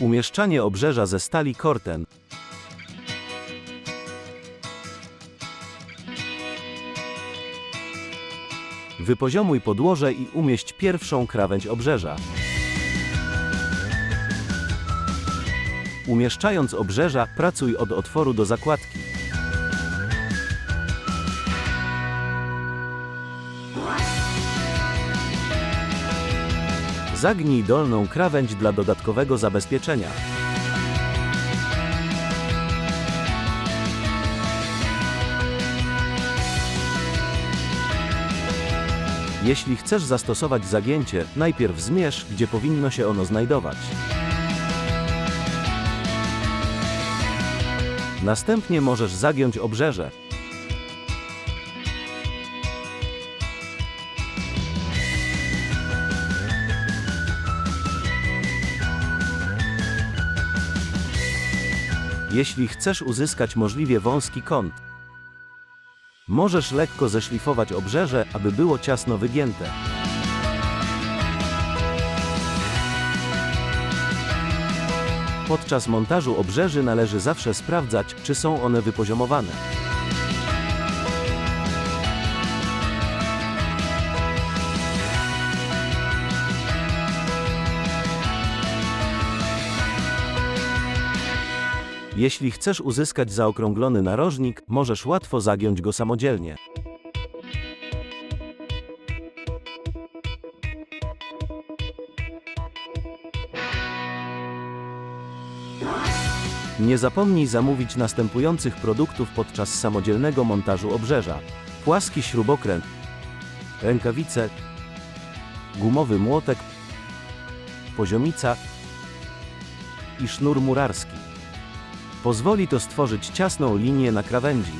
Umieszczanie obrzeża ze stali Corten. Wypoziomuj podłoże i umieść pierwszą krawędź obrzeża. Umieszczając obrzeża, pracuj od otworu do zakładki. Zagnij dolną krawędź dla dodatkowego zabezpieczenia. Jeśli chcesz zastosować zagięcie, najpierw zmierz, gdzie powinno się ono znajdować. Następnie możesz zagiąć obrzeże. Jeśli chcesz uzyskać możliwie wąski kąt, możesz lekko zeszlifować obrzeże, aby było ciasno wygięte. Podczas montażu obrzeży należy zawsze sprawdzać, czy są one wypoziomowane. Jeśli chcesz uzyskać zaokrąglony narożnik, możesz łatwo zagiąć go samodzielnie. Nie zapomnij zamówić następujących produktów podczas samodzielnego montażu obrzeża. Płaski śrubokręt, rękawice, gumowy młotek, poziomica i sznur murarski. Pozwoli to stworzyć ciasną linię na krawędzi.